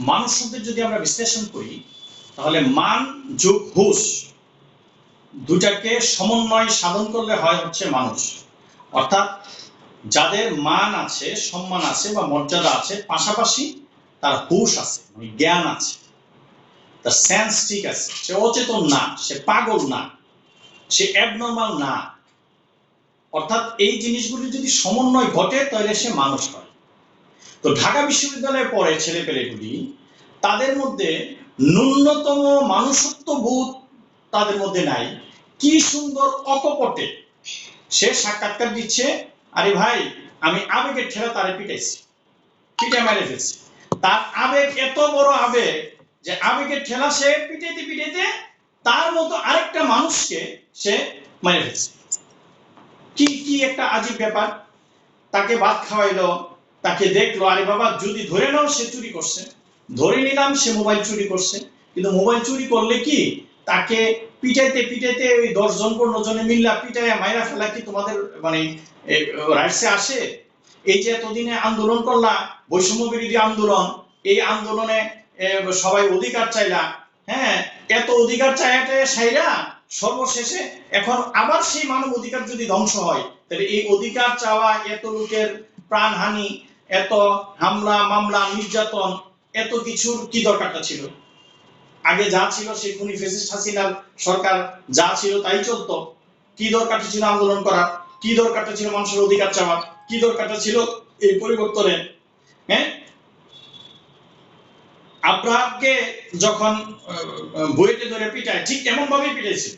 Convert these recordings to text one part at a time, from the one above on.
মানুষ শব্দের যদি আমরা বিশ্লেষণ করি, তাহলে মান যোগ হুশ দুটাকে সমন্বয় সাধন করলে হয় হচ্ছে মানুষ। অর্থাৎ যাদের মান আছে, সম্মান আছে বা মর্যাদা আছে, পাশাপাশি তার হুশ আছে মানে জ্ঞান আছে। তার সেন্স ঠিক আছে। সে অচেতন না, সে পাগল না, সে অ্যাবনর্মাল না। অর্থাৎ এই জিনিসগুলি যদি সমন্বয় ঘটে, তাহলে সে মানুষ হয়। তো ঢাকা বিশ্ববিদ্যালয়ে পড়ে ছেলে পেলেগুলি তাদের মধ্যে ন্যূনতম মানুষত্ব বোধ তাদের মধ্যে নাই। কি সুন্দর অকপটে সে সাক্ষাৎকার দিচ্ছে, আরে ভাই, আমি আবেগের ঠেলা তারে পিটাইছি পিটে মেরে ফেলছি। তার আবেগ এত বড় আবেগ যে আবেগের ঠেলা সে পিটাইতে পিটাইতে তার মতো আরেকটা মানুষকে সে মেরে ফেলছে। কি কি একটা আজীব ব্যাপার। তাকে ভাত খাওয়াইলো তাকে দেখল, আরে বাবা, যদি ধরে নাও সে চুরি করছে। ধরে নিলাম সে মোবাইল চুরি করছে। কিন্তু মোবাইল চুরি করলে কি? তাকে পিটাইতে পিটাইতে ওই দশ জন, পনেরো জনে মিল্লা পিটাইয়া মাইরা ফেলা কি তোমাদের মানে রাইটসে আসে? এই যে এতদিনে আন্দোলন করলা, বৈষম্য বিরোধী আন্দোলন, এই আন্দোলনে সবাই অধিকার চাইলা হ্যাঁ এত অধিকার চাইতে সাইরা সর্বশেষে এখন আবার সেই মানব অধিকার যদি ধ্বংস হয়, তাহলে এই অধিকার চাওয়া এত লোকের প্রাণহানি এত হামলা, মামলা, নির্যাতন, এত কিছুর কি দরকারটা ছিল? আগে যা ছিল সেই খুনি ফেসিস্ট হাসিনার সরকার যা ছিল তাই চলতো। কি দরকারটা ছিল আন্দোলন করার? কি দরকারটা ছিল মানুষের অধিকার চাওয়ার? কি দরকারটা ছিল এই পরিবর্তনের? হ্যাঁ? আপনাকে যখন বুয়েটে ধরে পিটায়, ঠিক এমন ভাবেই পিটাইছে।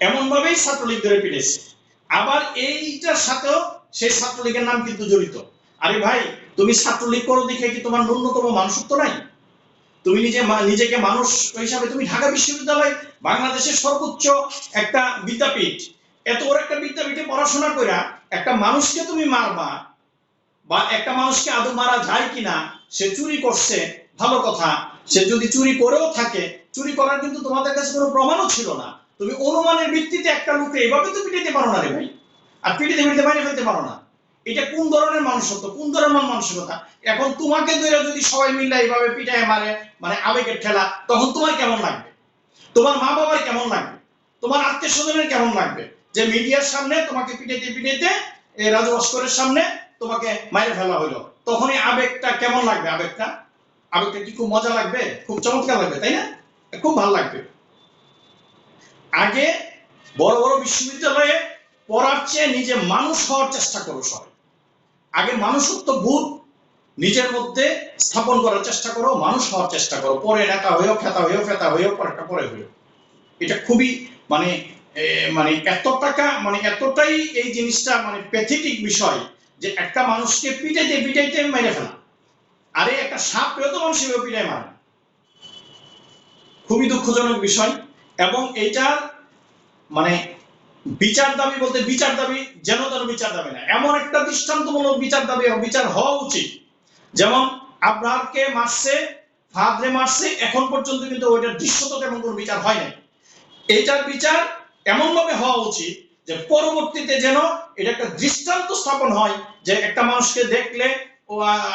এমন ভাবেই ছাত্রলীগ ধরে পিটাইছে। আবার এইটার সাথেও সেই ছাত্রলীগের নাম কিন্তু জড়িত। আরে ভাই, তুমি ছাত্রলীগ করো দেখে কি তোমার ন্যূনতম মানুষত্ব নাই? তুমি নিজে নিজেকে মানুষ হিসাবে তুমি ঢাকা বিশ্ববিদ্যালয় বাংলাদেশের সর্বোচ্চ একটা বিদ্যাপীঠ। এত বড় একটা বিদ্যাপীঠে পড়াশোনা কইরা একটা মানুষকে তুমি মারবা বা একটা মানুষকে আদৌ মারা যায় কিনা, সে চুরি করছে, ভালো কথা। সে যদি চুরি করেও থাকে, চুরি করার কিন্তু তোমাদের কাছে কোনো প্রমাণও ছিল না। তুমি অনুমানের ভিত্তিতে একটা লোককে এভাবে তো পিটাইতে পারো না রে ভাই। আর পিটাইতে বাইরে ফেলতে পারো না। এটা কোন ধরনের মানুষত্ব? কোন ধরনের মানসিকতা? এখন তোমাকে ধরে যদি সবাই মিলে এইভাবে পিটায় মারে মানে আবেগের খেলা তখন তোমার কেমন লাগবে? তোমার মা বাবার কেমন লাগবে? তোমার আত্মীয় স্বজনের কেমন লাগবে? যে মিডিয়ার সামনে তোমাকে পিটাইতে পিটাইতে এই রাজু ভাস্করের সামনে তোমাকে মাইরে ফেলা হলো তখনই আবেগটা কেমন লাগবে? আবেগটা? আবেগটা কি খুব মজা লাগবে? খুব চমৎকার লাগবে, তাই না? খুব ভালো লাগবে। আগে বড় বড় বিশ্ববিদ্যালয়ে পড়ার চেয়ে নিজে মানুষ হওয়ার চেষ্টা করো সবাই। আগে মানুষত্ব বোধ নিজের মধ্যে স্থাপন করার চেষ্টা করো, মানুষ হওয়ার চেষ্টা করো। পরে নেতা হয়েও, খেতা হয়েও, ফেতা হয়েও পরেরটা পরে হয়েও। এটা খুবই মানে মানে এত টাকা মানে এতটাই এই জিনিসটা মানে প্যাথেটিক বিষয় যে একটা মানুষকে পিটাইতে পিটাইতে মেরে ফেলা। আরে একটা সাপ পেয়েও তো মানুষ এভাবে পিটাই মারে। খুবই দুঃখজনক বিষয় এবং এইটার মানে বিচার দাবি বলতে বিচার দাবি যেন তেন বিচার দাবি না। এমন একটা দৃষ্টান্তমূলক বিচার দাবি বিচার হওয়া উচিত। যেমন আব্রাহামকে মারছে, ফাদরে মারছে, এখন পর্যন্ত কিন্তু ওইটার দৃশ্যত তেমন কোনো বিচার হয় নাই। এইটার বিচার এমন ভাবে হওয়া উচিত যে পরবর্তীতে যেন এটা একটা দৃষ্টান্ত স্থাপন হয় যে একটা মানুষকে দেখলে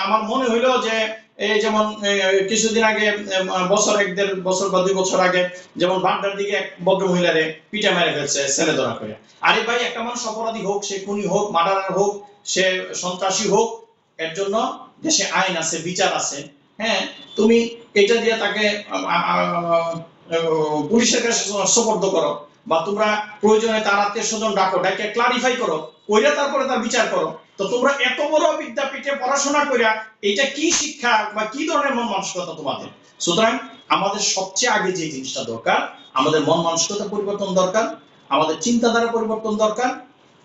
আমার মনে হইল যে এই যেমন কিছুদিন আগে বছর এক দেড় বছর বা দুই বছর আগে যেমন বাড্ডার দিকে এক ভদ্র মহিলারে পিটা মেরে ফেলছে ছেলে ধরা করে আরে ভাই, একটা মানুষ অপরাধী হোক, সে খুনি হোক, মার্ডারার হোক, সে সন্ত্রাসী হোক, এর জন্য দেশে আইন আছে, বিচার আছে। হ্যাঁ তুমি এটা দিয়ে তাকে পুলিশের কাছে সোপর্দ করো বা তোমরা প্রয়োজনে তার আত্মীয় স্বজন ডাকো ডাকে ক্লারিফাই করো কইরা তারপরে তার বিচার করো। তো তোমরা এত বড় বিদ্যাপীঠে পড়াশোনা কইরা এটা কি শিক্ষা বা কি ধরনের মন মানসিকতা তোমাদের? সুতরাং আমাদের সবচেয়ে আগে যে জিনিসটা দরকার, আমাদের মন মানসিকতা পরিবর্তন দরকার, আমাদের চিন্তাধারা পরিবর্তন দরকার।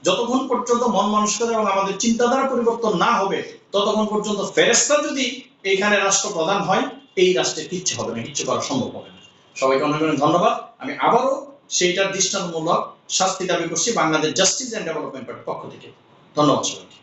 যতক্ষণ পর্যন্ত মন মানসিকতা এবং আমাদের চিন্তাধারা পরিবর্তন না হবে, ততক্ষণ পর্যন্ত ফেরেস্তা যদি এইখানে রাষ্ট্রপ্রধান হয়, এই রাষ্ট্রে কিচ্ছু হবে না, কিচ্ছু করা সম্ভব হবে না। সবাইকে অনেক অনেক ধন্যবাদ। আমি আবারও সেইটার দৃষ্টান্তমূলক শাস্তি দাবি করছি বাংলাদেশ জাস্টিস এন্ড ডেভেলপমেন্ট পক্ষ থেকে। ধন্যবাদ সবাইকে